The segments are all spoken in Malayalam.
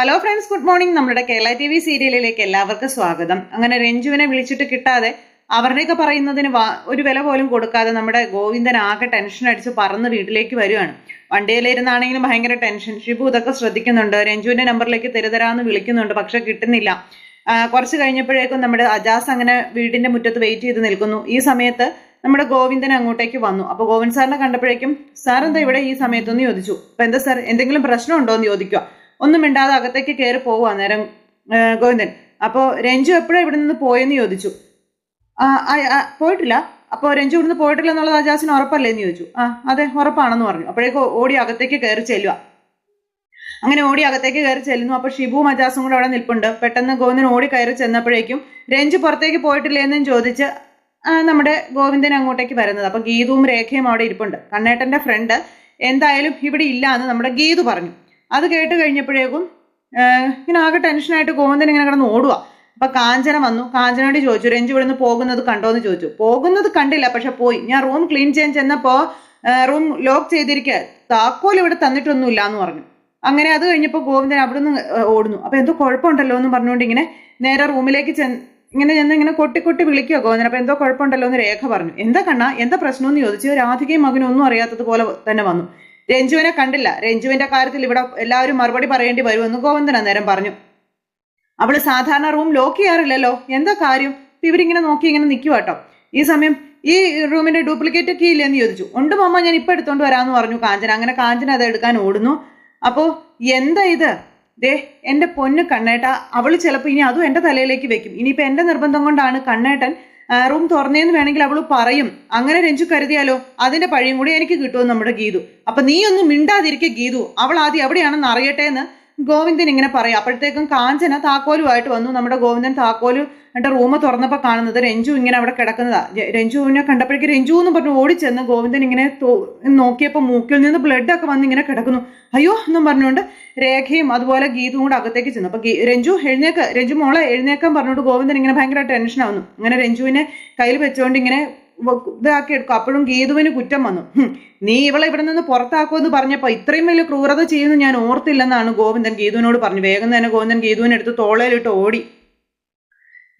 ഹലോ ഫ്രണ്ട്സ് ഗുഡ് മോർണിംഗ് നമ്മുടെ കേരള ടി വി സീരിയലിലേക്ക് എല്ലാവർക്കും സ്വാഗതം. അങ്ങനെ രഞ്ജുവിനെ വിളിച്ചിട്ട് കിട്ടാതെ അവരുടെയൊക്കെ പറയുന്നതിന് ഒരു വില പോലും കൊടുക്കാതെ നമ്മുടെ ഗോവിന്ദൻ ആകെ ടെൻഷൻ അടിച്ച് പറന്ന് വീട്ടിലേക്ക് വരുവാണ്. വണ്ടിയിലിരുന്നാണെങ്കിലും ഭയങ്കര ടെൻഷൻ ഷിബു ഇതൊക്കെ ശ്രദ്ധിക്കുന്നുണ്ട്. രഞ്ജുവിന്റെ നമ്പറിലേക്ക് തെരുതരാന്ന് വിളിക്കുന്നുണ്ട് പക്ഷെ കിട്ടുന്നില്ല. കുറച്ച് കഴിഞ്ഞപ്പോഴേക്കും നമ്മുടെ അജാസ് അങ്ങനെ വീടിന്റെ മുറ്റത്ത് വെയിറ്റ് ചെയ്ത് നിൽക്കുന്നു. ഈ സമയത്ത് നമ്മുടെ ഗോവിന്ദൻ അങ്ങോട്ടേക്ക് വന്നു. അപ്പോൾ ഗോവിന്ദ് സാറിനെ കണ്ടപ്പോഴേക്കും സാർ എന്താ ഇവിടെ ഈ സമയത്തൊന്ന് ചോദിച്ചു? അപ്പൊ എന്താ സാർ എന്തെങ്കിലും പ്രശ്നമുണ്ടോ എന്ന് ചോദിക്കുക ഒന്നും മിണ്ടാതെ അകത്തേക്ക് കയറി പോവുക നേരം ഗോവിന്ദൻ. അപ്പോൾ രഞ്ജു എപ്പോഴാ ഇവിടെ നിന്ന് പോയെന്ന് ചോദിച്ചു. പോയിട്ടില്ല. അപ്പോൾ രഞ്ജു ഇവിടുന്ന് പോയിട്ടില്ല എന്നുള്ളത് അജാസിന് ഉറപ്പല്ലേ എന്ന് ചോദിച്ചു. ആ അതെ ഉറപ്പാണെന്ന് പറഞ്ഞു. അപ്പോഴേക്കും ഓടി അകത്തേക്ക് കയറി ചെല്ലുക. അങ്ങനെ ഓടി അകത്തേക്ക് കയറി ചെല്ലുന്നു. അപ്പോൾ ഷിബുവും അജാസും കൂടെ അവിടെ നിൽപ്പുണ്ട്. പെട്ടെന്ന് ഗോവിന്ദൻ ഓടി കയറി ചെന്നപ്പോഴേക്കും രഞ്ജു പുറത്തേക്ക് പോയിട്ടില്ലേ എന്നും ചോദിച്ച് നമ്മുടെ ഗോവിന്ദൻ അങ്ങോട്ടേക്ക് വരുന്നത്. അപ്പോൾ ഗീതുവും രേഖയും അവിടെ ഇരിപ്പുണ്ട്. കണ്ണേട്ടന്റെ ഫ്രണ്ട് എന്തായാലും ഇവിടെ ഇല്ല എന്ന് നമ്മുടെ ഗീതു പറഞ്ഞു. അത് കേട്ട് കഴിഞ്ഞപ്പോഴേക്കും ഇങ്ങനെ ആകെ ടെൻഷനായിട്ട് ഗോവിന്ദൻ ഇങ്ങനെ കിടന്ന് ഓടുക അപ്പൊ കാഞ്ചന വന്നു. കാഞ്ചനോട് ചോദിച്ചു രഞ്ജു ഇവിടുന്ന് പോകുന്നത് കണ്ടോ? എന്ന് ചോദിച്ചു. പോകുന്നത് കണ്ടില്ല പക്ഷെ പോയി. ഞാൻ റൂം ക്ലീൻ ചെയ്യാൻ ചെന്നപ്പോ റൂം ലോക്ക് ചെയ്തിരിക്കുക താക്കോൽ ഇവിടെ തന്നിട്ടൊന്നുമില്ല എന്ന് പറഞ്ഞു. അങ്ങനെ അത് കഴിഞ്ഞപ്പോൾ ഗോവിന്ദൻ അവിടെ നിന്ന് ഓടുന്നു. അപ്പൊ എന്തോ കുഴപ്പമുണ്ടല്ലോ എന്ന് പറഞ്ഞുകൊണ്ട് ഇങ്ങനെ നേരെ റൂമിലേക്ക് ചെന്ന് ഇങ്ങനെ ചെന്ന് ഇങ്ങനെ കൊട്ടി കൊട്ടി വിളിക്കുക ഗോവിന്ദൻ. അപ്പൊ എന്തോ കുഴപ്പമുണ്ടല്ലോ എന്ന് രേഖ പറഞ്ഞു. എന്താ കണ്ണ? എന്താ പ്രശ്നമെന്ന് ചോദിച്ചു. രാധികയും മകനും ഒന്നും അറിയാത്തതുപോലെ തന്നെ വന്നു. രഞ്ജുവിനെ കണ്ടില്ല. രഞ്ജുവിന്റെ കാര്യത്തിൽ ഇവിടെ എല്ലാവരും മറുപടി പറയേണ്ടി വരുമെന്ന് ഗോവിന്ദൻ അന്നേരം പറഞ്ഞു. അവൾ സാധാരണ റൂം ലോക്ക് ചെയ്യാറില്ലല്ലോ. എന്താ കാര്യം? ഇവരിങ്ങനെ നോക്കി ഇങ്ങനെ നിൽക്കുക കേട്ടോ ഈ സമയം ഈ റൂമിന്റെ ഡ്യൂപ്ലിക്കേറ്റ് കീ ഇല്ലെന്ന് ചോദിച്ചു. ഉണ്ട് മാമ ഞാൻ ഇപ്പൊ എടുത്തോണ്ട് വരാമെന്ന് പറഞ്ഞു കാഞ്ചന. അങ്ങനെ കാഞ്ചന അത് എടുക്കാൻ ഓടുന്നു. അപ്പോ എന്താ ഇത്? ദേ എന്റെ പൊന്ന് കണ്ണേട്ട അവൾ ചിലപ്പോ ഇനി അതും എന്റെ തലയിലേക്ക് വെക്കും. ഇനിയിപ്പോ എന്റെ നിർബന്ധം കൊണ്ടാണ് കണ്ണേട്ടൻ റൂം തുറന്നേന്ന് വേണമെങ്കിൽ അവൾ പറയും. അങ്ങനെ രഞ്ജു കരുതിയാലോ? അതിന്റെ പഴിയും കൂടി എനിക്ക് കിട്ടുമെന്ന് നമ്മുടെ ഗീതു. അപ്പൊ നീ ഒന്ന് മിണ്ടാതിരിക്കെ ഗീതു. അവൾ ആദ്യം എവിടെയാണെന്ന് അറിയട്ടെ എന്ന് ഗോവിന്ദൻ ഇങ്ങനെ പറയും. അപ്പോഴത്തേക്കും കാഞ്ചന താക്കോലുമായിട്ട് വന്നു. നമ്മുടെ ഗോവിന്ദൻ താക്കോൽ എന്റെ റൂമ് തുറന്നപ്പോൾ കാണുന്നത് രഞ്ജു ഇങ്ങനെ അവിടെ കിടക്കുന്നതാ. രഞ്ജുവിനെ കണ്ടപ്പോഴേക്കും രഞ്ജു എന്ന് പറഞ്ഞു ഓടിച്ചെന്ന് ഗോവിന്ദൻ ഇങ്ങനെ നോക്കിയപ്പോൾ മൂക്കിൽ നിന്ന് ബ്ലഡ് ഒക്കെ വന്ന് ഇങ്ങനെ കിടക്കുന്നു. അയ്യോ എന്നും പറഞ്ഞുകൊണ്ട് രേഖയും അതുപോലെ ഗീതും കൂടെ അകത്തേക്ക് ചെന്നു. അപ്പൊ രഞ്ജു എഴുന്നേക്ക് രഞ്ജു മോളെ എഴുന്നേക്കാൻ പറഞ്ഞുകൊണ്ട് ഗോവിന്ദൻ ഇങ്ങനെ ഭയങ്കര ടെൻഷൻ ആവുന്നു. അങ്ങനെ രഞ്ജുവിനെ കയ്യിൽ വെച്ചുകൊണ്ട് ഇങ്ങനെ ഇതാക്കി എടുക്കും അപ്പോഴും ഗീതുവിന് കുറ്റം വന്നു. നീ ഇവളെ ഇവിടെ നിന്ന് പുറത്താക്കുമെന്ന് പറഞ്ഞപ്പോ ഇത്രയും വലിയ ക്രൂരത ചെയ്യുന്നു ഞാൻ ഓർത്തില്ലെന്നാണ് ഗോവിന്ദൻ ഗീതുവിനോട് പറഞ്ഞു വേഗം തന്നെ ഗോവിന്ദൻ ഗീതുവിനെടുത്ത് തോളയിലിട്ട് ഓടി.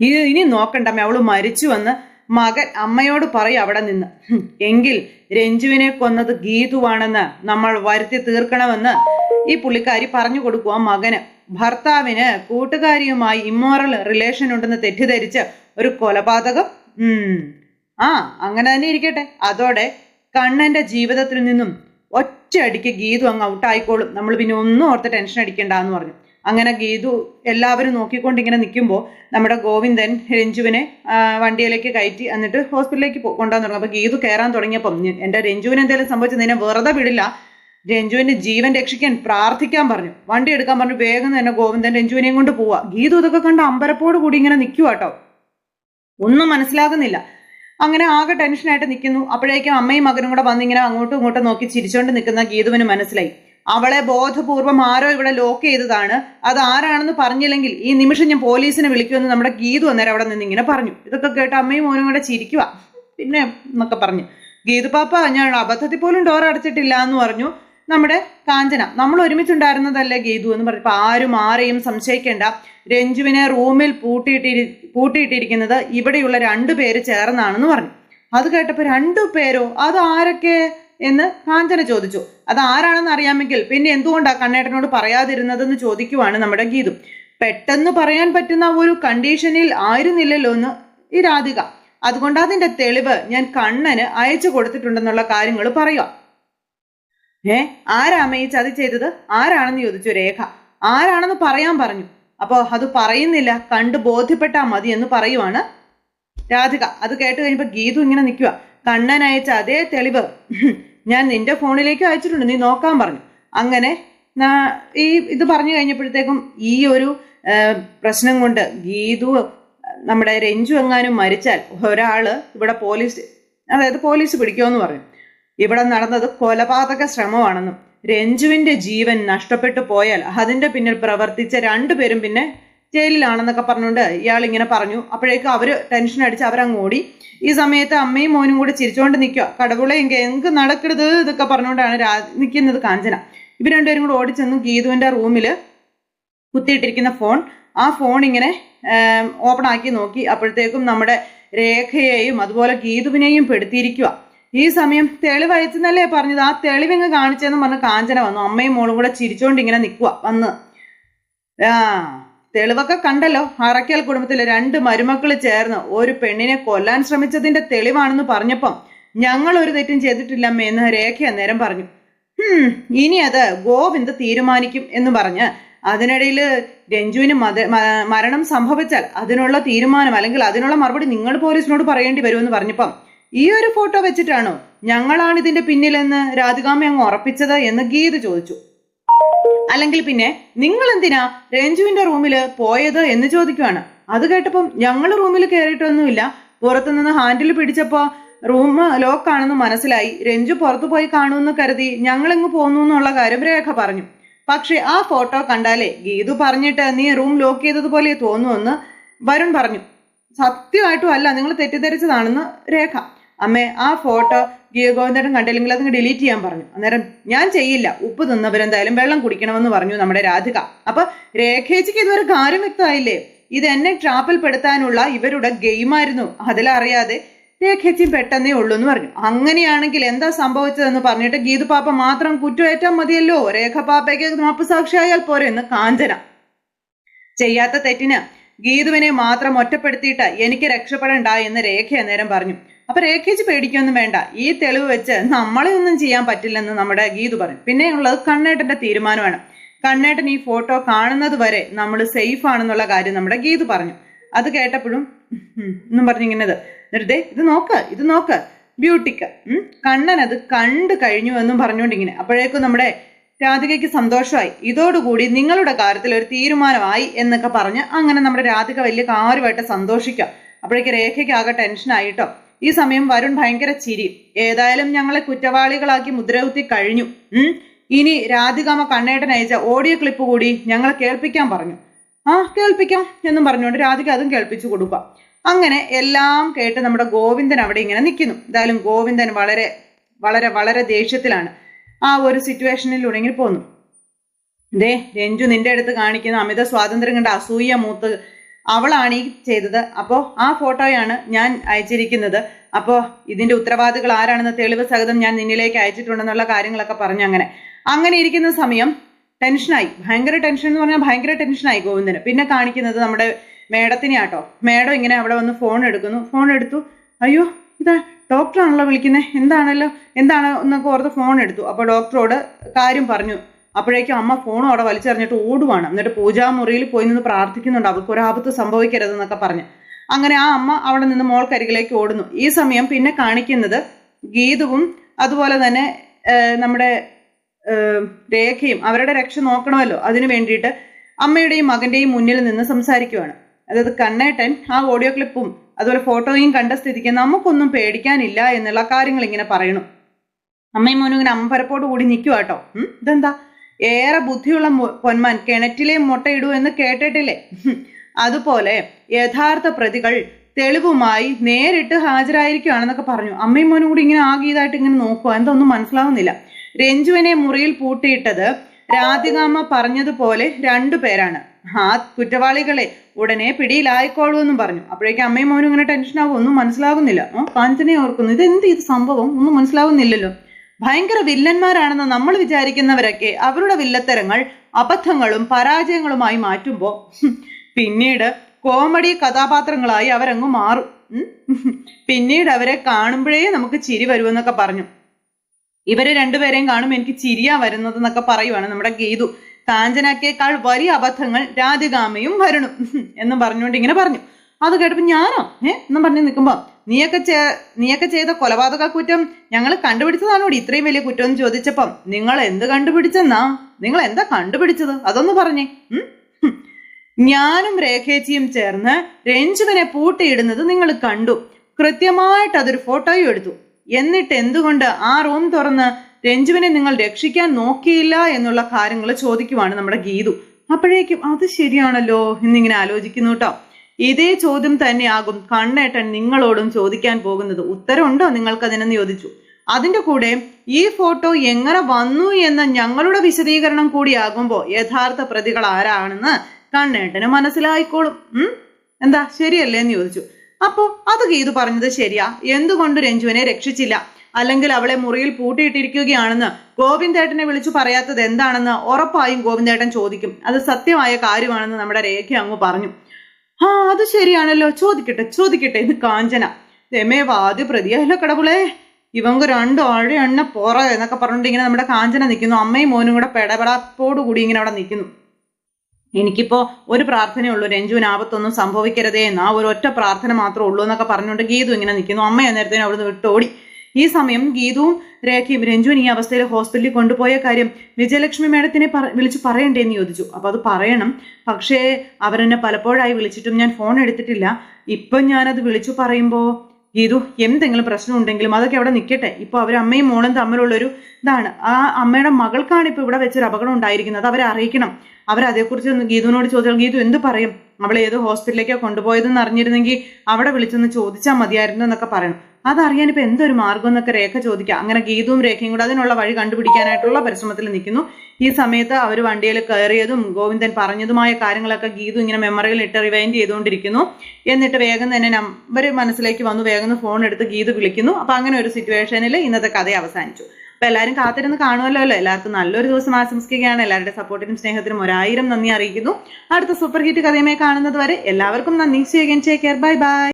ഇത് ഇനി നോക്കണ്ടമ്മ അവൾ മരിച്ചു വന്ന് മകൻ അമ്മയോട് പറയും അവിടെ നിന്ന്. എങ്കിൽ രഞ്ജുവിനെ കൊന്നത് ഗീതുവാണെന്ന് നമ്മൾ വരുത്തി തീർക്കണമെന്ന് ഈ പുള്ളിക്കാരി പറഞ്ഞു കൊടുക്കുക മകന്. ഭർത്താവിന് കൂട്ടുകാരിയുമായി ഇമ്മോറൽ റിലേഷൻ ഉണ്ടെന്ന് തെറ്റിദ്ധരിച്ച് ഒരു കൊലപാതകം. ആ അങ്ങനെ തന്നെ ഇരിക്കട്ടെ. അതോടെ കണ്ണന്റെ ജീവിതത്തിൽ നിന്നും ഒറ്റയടിക്ക് ഗീതു അങ്ങ് ഔട്ടായിക്കോളും. നമ്മൾ പിന്നെ ഒന്നും ഓർത്ത് ടെൻഷൻ അടിക്കണ്ട എന്ന് പറഞ്ഞു. അങ്ങനെ ഗീതു എല്ലാവരും നോക്കിക്കൊണ്ട് ഇങ്ങനെ നിൽക്കുമ്പോൾ നമ്മുടെ ഗോവിന്ദൻ രഞ്ജുവിനെ വണ്ടിയിലേക്ക് കയറ്റി എന്നിട്ട് ഹോസ്പിറ്റലിലേക്ക് കൊണ്ടുവന്ന് തുടങ്ങി അപ്പൊ ഗീതു കയറാൻ തുടങ്ങിയപ്പം എന്റെ രഞ്ജുവിന് എന്തെങ്കിലും സംഭവിച്ചു നിന്നെ വെറുതെ വിടില്ല. രഞ്ജുവിന്റെ ജീവൻ രക്ഷിക്കാൻ പ്രാർത്ഥിക്കാൻ പറഞ്ഞു. വണ്ടി എടുക്കാൻ പറഞ്ഞു. വേഗം തന്നെ ഗോവിന്ദൻ രഞ്ജുവിനെയും കൊണ്ട് പോവാ. ഗീതു ഇതൊക്കെ കണ്ട് അമ്പരപ്പോട് കൂടി ഇങ്ങനെ നിൽക്കുക കേട്ടോ ഒന്നും മനസ്സിലാകുന്നില്ല. അങ്ങനെ ആകെ ടെൻഷനായിട്ട് നിൽക്കുന്നു. അപ്പോഴേക്കും അമ്മയും മകനും കൂടെ വന്നിങ്ങനെ അങ്ങോട്ടും ഇങ്ങോട്ടും നോക്കി ചിരിച്ചോണ്ട് നിൽക്കുന്ന ഗീതുവിന് മനസ്സിലായി. അവളെ ബോധപൂർവം ആരോ ഇവിടെ ലോക്ക് ചെയ്തതാണ്. അത് ആരാണെന്ന് പറഞ്ഞില്ലെങ്കിൽ ഈ നിമിഷം ഞാൻ പോലീസിനെ വിളിക്കുമെന്ന് നമ്മുടെ ഗീതു അന്നേരം അവിടെ നിന്ന് ഇങ്ങനെ പറഞ്ഞു. ഇതൊക്കെ കേട്ട് അമ്മയും മോനും കൂടെ ചിരിക്കുക പിന്നെ എന്നൊക്കെ പറഞ്ഞു. ഗീതു പാപ്പ ഞാൻ അബദ്ധത്തിൽ പോലും ഡോർ അടച്ചിട്ടില്ല എന്ന് പറഞ്ഞു. നമ്മുടെ കാഞ്ചന. നമ്മൾ ഒരുമിച്ചുണ്ടായിരുന്നതല്ലേ ഗീതു എന്ന് പറഞ്ഞപ്പോൾ ആരും ആരെയും സംശയിക്കേണ്ട. രഞ്ജുവിനെ റൂമിൽ പൂട്ടിയിട്ടിരി പൂട്ടിയിട്ടിരിക്കുന്നത് ഇവിടെയുള്ള രണ്ടു പേര് ചേർന്നാണെന്ന് പറഞ്ഞു. അത് കേട്ടപ്പോൾ രണ്ടു പേരോ? അത് ആരൊക്കെ എന്ന് കാഞ്ചന ചോദിച്ചു. അത് ആരാണെന്ന് അറിയാമെങ്കിൽ പിന്നെ എന്തുകൊണ്ടാ കണ്ണേട്ടനോട് പറയാതിരുന്നതെന്ന് ചോദിക്കുവാണ് നമ്മുടെ ഗീതു. പെട്ടെന്ന് പറയാൻ പറ്റുന്ന ഒരു കണ്ടീഷനിൽ ആയിരുന്നില്ലല്ലോ എന്ന് ഈ രാധിക. അതുകൊണ്ട് അതിന്റെ തെളിവ് ഞാൻ കണ്ണന് അയച്ചു കൊടുത്തിട്ടുണ്ടെന്നുള്ള കാര്യങ്ങൾ പറയുക. ഏ? ആരാമ ഈ ചതി ചെയ്തത്? ആരാണെന്ന് ചോദിച്ചു രേഖ. ആരാണെന്ന് പറയാൻ പറഞ്ഞു. അപ്പോ അത് പറയുന്നില്ല. കണ്ട് ബോധ്യപ്പെട്ടാ മതി എന്ന് പറയുവാണ് രാധിക. അത് കേട്ട് കഴിഞ്ഞപ്പോ ഗീതു ഇങ്ങനെ നിൽക്കുക കണ്ണൻ അയച്ച അതേ തെളിവ് ഞാൻ നിന്റെ ഫോണിലേക്ക് അയച്ചിട്ടുണ്ട്. നീ നോക്കാൻ പറഞ്ഞു. അങ്ങനെ ഈ ഇത് പറഞ്ഞു കഴിഞ്ഞപ്പോഴത്തേക്കും ഈ ഒരു പ്രശ്നം കൊണ്ട് ഗീതു നമ്മുടെ രഞ്ജു എങ്ങാനും മരിച്ചാൽ ഒരാൾ ഇവിടെ പോലീസ് അതായത് പോലീസ് പിടിക്കുമെന്ന് പറഞ്ഞു. ഇവിടെ നടന്നത് കൊലപാതക ശ്രമമാണെന്നും രഞ്ജുവിന്റെ ജീവൻ നഷ്ടപ്പെട്ടു പോയാൽ അതിന്റെ പിന്നിൽ പ്രവർത്തിച്ച രണ്ടുപേരും പിന്നെ ജയിലിലാണെന്നൊക്കെ പറഞ്ഞുകൊണ്ട് ഇയാൾ ഇങ്ങനെ പറഞ്ഞു. അപ്പോഴേക്കും അവർ ടെൻഷൻ അടിച്ച് അവരങ്ങ് ഓടി. ഈ സമയത്ത് അമ്മയും മോനും കൂടെ ചിരിച്ചുകൊണ്ട് നിൽക്കുക. കടവുളെ എങ്കിൽ എന്ത് നടക്കരുത് ഇതൊക്കെ പറഞ്ഞുകൊണ്ടാണ് രാ നിൽക്കുന്നത് കാഞ്ചന. ഇവർ രണ്ടുപേരും കൂടെ ഓടിച്ചെന്നു ഗീതുവിന്റെ റൂമിൽ കുത്തിയിട്ടിരിക്കുന്ന ഫോൺ. ആ ഫോൺ ഇങ്ങനെ ഓപ്പൺ ആക്കി നോക്കി. അപ്പോഴത്തേക്കും നമ്മുടെ രേഖയെയും അതുപോലെ ഗീതുവിനെയും പെടുത്തിയിരിക്കുക ഈ സമയം തെളിവ് അയച്ചെന്നല്ലേ പറഞ്ഞത്? ആ തെളിവിങ്ങ് കാണിച്ചെന്ന് പറഞ്ഞ് കാഞ്ചന വന്നു. അമ്മയും മോളും കൂടെ ചിരിച്ചോണ്ട് ഇങ്ങനെ നിൽക്കുക വന്ന്. ആ തെളിവൊക്കെ കണ്ടല്ലോ. അറക്കൽ കുടുംബത്തിലെ രണ്ട് മരുമക്കൾ ചേർന്ന് ഒരു പെണ്ണിനെ കൊല്ലാൻ ശ്രമിച്ചതിന്റെ തെളിവാണെന്ന് പറഞ്ഞപ്പം ഞങ്ങൾ ഒരു തെറ്റും ചെയ്തിട്ടില്ലമ്മേ എന്ന് രേഖ അന്നേരം പറഞ്ഞു. ഇനി അത് ഗോവിന്ദ് തീരുമാനിക്കും എന്ന് പറഞ്ഞ് അതിനിടയിൽ രഞ്ജുവിന് മത മരണം സംഭവിച്ചാൽ അതിനുള്ള തീരുമാനം അല്ലെങ്കിൽ അതിനുള്ള മറുപടി നിങ്ങൾ പോലീസിനോട് പറയേണ്ടി വരുമെന്ന് പറഞ്ഞപ്പം ഈ ഒരു ഫോട്ടോ വെച്ചിട്ടാണോ ഞങ്ങളാണ് ഇതിന്റെ പിന്നിലെന്ന് രാധികാമ്മ അങ്ങ് ഉറപ്പിച്ചത് എന്ന് ഗീത് ചോദിച്ചു. അല്ലെങ്കിൽ പിന്നെ നിങ്ങൾ എന്തിനാ രഞ്ജുവിന്റെ റൂമിൽ പോയത് എന്ന് ചോദിക്കുവാണ്. അത് കേട്ടപ്പം ഞങ്ങൾ റൂമിൽ കയറിയിട്ടൊന്നുമില്ല പുറത്തുനിന്ന് ഹാൻഡിൽ പിടിച്ചപ്പോ റൂം ലോക്കാണെന്ന് മനസ്സിലായി. രഞ്ജു പുറത്തു പോയി കാണുമെന്ന് കരുതി ഞങ്ങളിങ്ങ് പോന്നു എന്നുള്ള കാര്യം രേഖ പറഞ്ഞു. പക്ഷെ ആ ഫോട്ടോ കണ്ടാലേ ഗീതു പറഞ്ഞിട്ട് നീ റൂം ലോക്ക് ചെയ്തതുപോലെ തോന്നുമെന്ന് വരുൺ പറഞ്ഞു. സത്യമായിട്ടും അല്ല നിങ്ങൾ തെറ്റിദ്ധരിച്ചതാണെന്ന് രേഖ. അമ്മേ ആ ഫോട്ടോ ഗോവിന്ദൻ കണ്ടില്ലെങ്കിൽ അതങ്ങ് ഡിലീറ്റ് ചെയ്യാൻ പറഞ്ഞു. അന്നേരം ഞാൻ ചെയ്യില്ല. ഉപ്പ് തിന്നവരെന്തായാലും വെള്ളം കുടിക്കണമെന്ന് പറഞ്ഞു നമ്മുടെ രാധിക. അപ്പൊ രേഖേച്ചിക്ക് ഇതുവരെ കാര്യം വ്യക്തമായില്ലേ? ഇത് എന്നെ ട്രാപ്പിൽ പെടുത്താനുള്ള ഇവരുടെ ഗെയിമായിരുന്നു. അതിലറിയാതെ രേഖേച്ചി പെട്ടെന്നേ ഉള്ളൂ എന്ന് പറഞ്ഞു. അങ്ങനെയാണെങ്കിൽ എന്താ സംഭവിച്ചതെന്ന് പറഞ്ഞിട്ട് ഗീതു പാപ്പ മാത്രം കുറ്റമേറ്റാൽ മതിയല്ലോ. രേഖ പാപ്പയ്ക്ക് മാപ്പ് സാക്ഷിയായാൽ പോരെ എന്ന് കാഞ്ചന. ചെയ്യാത്ത തെറ്റിന് ഗീതുവിനെ മാത്രം ഒറ്റപ്പെടുത്തിയിട്ട് എനിക്ക് രക്ഷപ്പെടണ്ട എന്ന് രേഖ അന്നേരം പറഞ്ഞു. അപ്പൊ രേഖേജ് പേടിക്കൊന്നും വേണ്ട. ഈ തെളിവ് വെച്ച് നമ്മളെ ഒന്നും ചെയ്യാൻ പറ്റില്ലെന്ന് നമ്മുടെ ഗീതു പറഞ്ഞു പിന്നെയുള്ളത് കണ്ണേട്ടന്റെ തീരുമാനമാണ്. കണ്ണേട്ടൻ ഈ ഫോട്ടോ കാണുന്നത് വരെ നമ്മൾ സേഫ് ആണെന്നുള്ള കാര്യം നമ്മുടെ ഗീതു പറഞ്ഞു. അത് കേട്ടപ്പോഴും എന്നും പറഞ്ഞിങ്ങനത് എന്നിട്ട് ഇത് നോക്ക് ഇത് നോക്ക്. ബ്യൂട്ടിക്ക്. കണ്ണൻ അത് കണ്ടു കഴിഞ്ഞു എന്നും പറഞ്ഞുകൊണ്ടിങ്ങനെ അപ്പോഴേക്കും നമ്മുടെ രാധികയ്ക്ക് സന്തോഷമായി. ഇതോടുകൂടി നിങ്ങളുടെ കാര്യത്തിൽ ഒരു തീരുമാനമായി എന്നൊക്കെ പറഞ്ഞ് അങ്ങനെ നമ്മുടെ രാധിക വലിയ കാര്യമായിട്ട് സന്തോഷിക്കാം. അപ്പോഴേക്ക് ആകെ ടെൻഷനായിട്ടോ ഈ സമയം വരുൺ ഭയങ്കര ചിരി. ഏതായാലും ഞങ്ങളെ കുറ്റവാളികളാക്കി മുദ്രകുത്തി കഴിഞ്ഞു. ഇനി രാധികാമ കണ്ണേട്ടൻ അയച്ച ഓഡിയോ ക്ലിപ്പ് കൂടി ഞങ്ങളെ കേൾപ്പിക്കാൻ പറഞ്ഞു. ആ കേൾപ്പിക്കാം എന്നും പറഞ്ഞുകൊണ്ട് രാധിക അതും കേൾപ്പിച്ചു കൊടുക്കുക. അങ്ങനെ എല്ലാം കേട്ട് നമ്മുടെ ഗോവിന്ദൻ അവിടെ ഇങ്ങനെ നിൽക്കുന്നു. എന്തായാലും ഗോവിന്ദൻ വളരെ വളരെ വളരെ ദേഷ്യത്തിലാണ് ആ ഒരു സിറ്റുവേഷനിൽ ഉണങ്ങി പോന്നു ദേ രഞ്ജു നിന്റെ അടുത്ത് കാണിക്കുന്ന അമിത സ്വാതന്ത്ര്യം കണ്ട അസൂയ മൂത്ത് അവളാണ് ഈ ചെയ്തത്. അപ്പോൾ ആ ഫോട്ടോയാണ് ഞാൻ അയച്ചിരിക്കുന്നത്. അപ്പോൾ ഇതിന്റെ ഉത്തരവാദികൾ ആരാണെന്ന് തെളിവ് സഹിതം ഞാൻ നിന്നിലേക്ക് അയച്ചിട്ടുണ്ടെന്നുള്ള കാര്യങ്ങളൊക്കെ പറഞ്ഞു അങ്ങനെ. അങ്ങനെ ഇരിക്കുന്ന സമയം ടെൻഷനായി. ഭയങ്കര ടെൻഷൻ എന്ന് പറഞ്ഞാൽ ഭയങ്കര ടെൻഷനായി ഗോവിന്ദന്. പിന്നെ കാണിക്കുന്നത് നമ്മുടെ മേഡത്തിനെ ആട്ടോ. മേഡം ഇങ്ങനെ അവിടെ വന്ന് ഫോൺ എടുക്കുന്നു. ഫോൺ എടുത്തു. അയ്യോ ഇതാ ഡോക്ടറാണല്ലോ വിളിക്കുന്നത് എന്താണല്ലോ? എന്താണ് എന്നൊക്കെ ഓർത്ത് ഫോൺ എടുത്തു. അപ്പോൾ ഡോക്ടറോട് കാര്യം പറഞ്ഞു. അപ്പോഴേക്കും അമ്മ ഫോണും അവിടെ വലിച്ചെറിഞ്ഞിട്ട് ഓടുവാണ്. എന്നിട്ട് പൂജാമുറിയിൽ പോയി നിന്ന് പ്രാർത്ഥിക്കുന്നുണ്ട്. അവൾക്ക് ഒരു ആപത്ത് സംഭവിക്കരുതെന്നൊക്കെ പറഞ്ഞ്. അങ്ങനെ ആ അമ്മ അവിടെ നിന്ന് മോൾക്കരികിലേക്ക് ഓടുന്നു. ഈ സമയം പിന്നെ കാണിക്കുന്നത് ഗീതുവും അതുപോലെ തന്നെ നമ്മുടെ രേഖയും അവരുടെ രക്ഷ നോക്കണമല്ലോ. അതിനു വേണ്ടിയിട്ട് അമ്മയുടെയും മകന്റെയും മുന്നിൽ നിന്ന് സംസാരിക്കുവാണ്. അതായത് കണ്ണേട്ടൻ ആ ഓഡിയോ ക്ലിപ്പും അതുപോലെ ഫോട്ടോയും കണ്ട സ്ഥിതിക്ക് നമുക്കൊന്നും പേടിക്കാനില്ല എന്നുള്ള കാര്യങ്ങൾ ഇങ്ങനെ പറയണു അമ്മയും മോനും ഇങ്ങനെ അമ്പരപ്പോട് കൂടി നിൽക്കുക കേട്ടോ ഇതെന്താ? ഏറെ ബുദ്ധിയുള്ള പൊന്മാൻ കിണറ്റിലെ മുട്ടയിടൂ എന്ന് കേട്ടിട്ടില്ലേ? അതുപോലെ യഥാർത്ഥ പ്രതികൾ തെളിവുമായി നേരിട്ട് ഹാജരായിരിക്കുകയാണെന്നൊക്കെ പറഞ്ഞു. അമ്മയും മോനും കൂടി ഇങ്ങനെ ആകീതായിട്ട് ഇങ്ങനെ നോക്കുക എന്തൊന്നും മനസ്സിലാവുന്നില്ല. രഞ്ജുവിനെ മുറിയിൽ പൂട്ടിയിട്ടത് രാധികാമ്മ പറഞ്ഞതുപോലെ രണ്ടു പേരാണ്. ആ കുറ്റവാളികളെ ഉടനെ പിടിയിലായിക്കോളൂ എന്നും പറഞ്ഞു. അപ്പോഴേക്കും അമ്മയും മോനും ഇങ്ങനെ ടെൻഷനാകും ഒന്നും മനസ്സിലാകുന്നില്ല കാഞ്ചനെ ഓർക്കുന്നു. ഇത് എന്ത് ഇത് സംഭവം? ഒന്നും മനസ്സിലാവുന്നില്ലല്ലോ. ഭയങ്കര വില്ലന്മാരാണെന്ന് നമ്മൾ വിചാരിക്കുന്നവരൊക്കെ അവരുടെ വില്ലത്തരങ്ങൾ അബദ്ധങ്ങളും പരാജയങ്ങളുമായി മാറ്റുമ്പോൾ പിന്നീട് കോമഡി കഥാപാത്രങ്ങളായി അവരങ്ങ് മാറും. പിന്നീട് അവരെ കാണുമ്പോഴേ നമുക്ക് ചിരി വരുമെന്നൊക്കെ പറഞ്ഞു. ഇവരെ രണ്ടുപേരെയും കാണുമ്പോൾ എനിക്ക് ചിരിയാ വരുന്നത് എന്നൊക്കെ പറയുവാണ് നമ്മുടെ ഗീതു. കാഞ്ചനക്കേക്കാൾ വലിയ അബദ്ധങ്ങൾ രാധികാമയും വരണം എന്നും പറഞ്ഞുകൊണ്ട് ഇങ്ങനെ പറഞ്ഞു. അത് കേട്ടപ്പോൾ ഞാനോ? ഏ? എന്നും പറഞ്ഞു നിൽക്കുമ്പോൾ നീയൊക്കെ ചേ നീയൊക്കെ ചെയ്ത കൊലപാതക കുറ്റം ഞങ്ങൾ കണ്ടുപിടിച്ചതാണോടി? ഇത്രയും വലിയ കുറ്റം എന്ന് ചോദിച്ചപ്പം നിങ്ങൾ എന്ത് കണ്ടുപിടിച്ചെന്നാ? നിങ്ങൾ എന്താ കണ്ടുപിടിച്ചത്? അതൊന്ന് പറഞ്ഞേ. ഞാനും രേഖേച്ചിയും ചേർന്ന് രഞ്ജുവിനെ പൂട്ടിയിടുന്നത് നിങ്ങൾ കണ്ടു. കൃത്യമായിട്ട് അതൊരു ഫോട്ടോയും എടുത്തു. എന്നിട്ട് എന്തുകൊണ്ട് ആ റൂം തുറന്ന് രഞ്ജുവിനെ നിങ്ങൾ രക്ഷിക്കാൻ നോക്കിയില്ല എന്നുള്ള കാര്യങ്ങൾ ചോദിക്കുവാണ് നമ്മുടെ ഗീതു. അപ്പോഴേക്കും അത് ശരിയാണല്ലോ എന്നിങ്ങനെ ആലോചിക്കുന്നു കേട്ടോ. ഇതേ ചോദ്യം തന്നെയാകും കണ്ണേട്ടൻ നിങ്ങളോടും ചോദിക്കാൻ പോകുന്നത്. ഉത്തരമുണ്ടോ നിങ്ങൾക്ക് അതിനെന്ന് ചോദിച്ചു. അതിന്റെ കൂടെ ഈ ഫോട്ടോ എങ്ങനെ വന്നു എന്ന ഞങ്ങളുടെ വിശദീകരണം കൂടിയാകുമ്പോൾ യഥാർത്ഥ പ്രതികൾ ആരാണെന്ന് കണ്ണേട്ടന് മനസ്സിലായിക്കോളും. എന്താ? ശരിയല്ലേ എന്ന് ചോദിച്ചു. അപ്പോ അത് ഗീതു പറഞ്ഞത് ശരിയാ. എന്തുകൊണ്ട് രഞ്ജുവിനെ രക്ഷിച്ചില്ല? അല്ലെങ്കിൽ അവളെ മുറിയിൽ പൂട്ടിയിട്ടിരിക്കുകയാണെന്ന് ഗോവിന്ദേട്ടനെ വിളിച്ചു പറയാത്തത് എന്താണെന്ന് ഉറപ്പായും ഗോവിന്ദേട്ടൻ ചോദിക്കും. അത് സത്യമായ കാര്യമാണെന്ന് നമ്മുടെ രേഖ അങ്ങ് പറഞ്ഞു. ആ അത് ശരിയാണല്ലോ. ചോദിക്കട്ടെ ചോദിക്കട്ടെ ഇത് കാഞ്ചന. രമേ വാദ്യ പ്രതിയല്ലോ കടപുളെ ഇവങ്ക രണ്ടു ആഴെ എണ്ണ പോറ എന്നൊക്കെ പറഞ്ഞിട്ട് ഇങ്ങനെ നമ്മുടെ കാഞ്ചന നിൽക്കുന്നു അമ്മയും മോനും കൂടെ പെടപെടാപ്പോടു കൂടി ഇങ്ങനെ അവിടെ നിൽക്കുന്നു എനിക്കിപ്പോ ഒരു പ്രാർത്ഥനയുള്ളൂ രഞ്ജുവിന് ആപത്തൊന്നും സംഭവിക്കരുതേ. എന്ന് ഒരു ഒറ്റ പ്രാർത്ഥന മാത്രമേ ഉള്ളൂ എന്നൊക്കെ പറഞ്ഞുകൊണ്ട് ഗീതു ഇങ്ങനെ നിൽക്കുന്നു അമ്മയെ നേരത്തേനും അവിടുന്ന് വിട്ടോടി. ഈ സമയം ഗീതുവും രേഖയും രഞ്ജുവിൻ ഈ അവസ്ഥയിൽ ഹോസ്പിറ്റലിൽ കൊണ്ടുപോയ കാര്യം വിജയലക്ഷ്മി മേഡത്തിനെ വിളിച്ചു പറയണ്ടേന്ന് ചോദിച്ചു. അപ്പൊ അത് പറയണം. പക്ഷേ അവരെന്നെ പലപ്പോഴായി വിളിച്ചിട്ടും ഞാൻ ഫോൺ എടുത്തിട്ടില്ല. ഇപ്പം ഞാനത് വിളിച്ചു പറയുമ്പോൾ ഗീതു എന്തെങ്കിലും പ്രശ്നം ഉണ്ടെങ്കിലും അതൊക്കെ അവിടെ നിൽക്കട്ടെ ഇപ്പൊ അവർ അമ്മയും മോളും തമ്മിലുള്ളൊരു ഇതാണ്. ആ അമ്മയുടെ മകൾക്കാണ് ഇപ്പൊ ഇവിടെ വെച്ചൊരു അപകടം ഉണ്ടായിരിക്കുന്നത്. അവരെ അറിയിക്കണം. അവരതേക്കുറിച്ച് ഗീതുവിനോട് ചോദിച്ചാൽ ഗീതു എന്ത് പറയും? അവളെ ഏത് ഹോസ്പിറ്റലിലേക്കോ കൊണ്ടുപോയതെന്ന് അറിഞ്ഞിരുന്നെങ്കിൽ അവിടെ വിളിച്ചൊന്ന് ചോദിച്ചാൽ മതിയായിരുന്നു എന്നൊക്കെ പറയണം. അതറിയാൻ ഇപ്പൊ എന്തൊരു മാർഗം എന്നൊക്കെ രേഖ ചോദിക്കുക അങ്ങനെ ഗീതവും രേഖയും കൂടെ അതിനുള്ള വഴി കണ്ടുപിടിക്കാനായിട്ടുള്ള പരിശ്രമത്തിൽ നിൽക്കുന്നു. ഈ സമയത്ത് അവർ വണ്ടിയിൽ കയറിയതും ഗോവിന്ദൻ പറഞ്ഞതുമായ കാര്യങ്ങളൊക്കെ ഗീതു ഇങ്ങനെ മെമ്മറിയിൽ ഇട്ട് റിവൈൻഡ് ചെയ്തുകൊണ്ടിരിക്കുന്നു. എന്നിട്ട് വേഗം തന്നെ നമ്പർ മനസ്സിലേക്ക് വന്നു. വേഗം ഫോൺ എടുത്ത് ഗീതു വിളിക്കുന്നു. അപ്പൊ അങ്ങനെ ഒരു സിറ്റുവേഷനിൽ ഇന്നത്തെ കഥ അവസാനിച്ചു. അപ്പൊ എല്ലാവരും കാത്തിരുന്ന് കാണുമല്ലോ അല്ലേ? എല്ലാവർക്കും നല്ലൊരു ദിവസം ആശംസിക്കുകയാണ്. എല്ലാവരുടെ സപ്പോർട്ടിനും സ്നേഹത്തിനും ഒരായിരം നന്ദി അറിയിക്കുന്നു. അടുത്ത സൂപ്പർ ഹിറ്റ് കഥയുമായി കാണുന്നത് വരെ എല്ലാവർക്കും നന്ദി. Care bye bye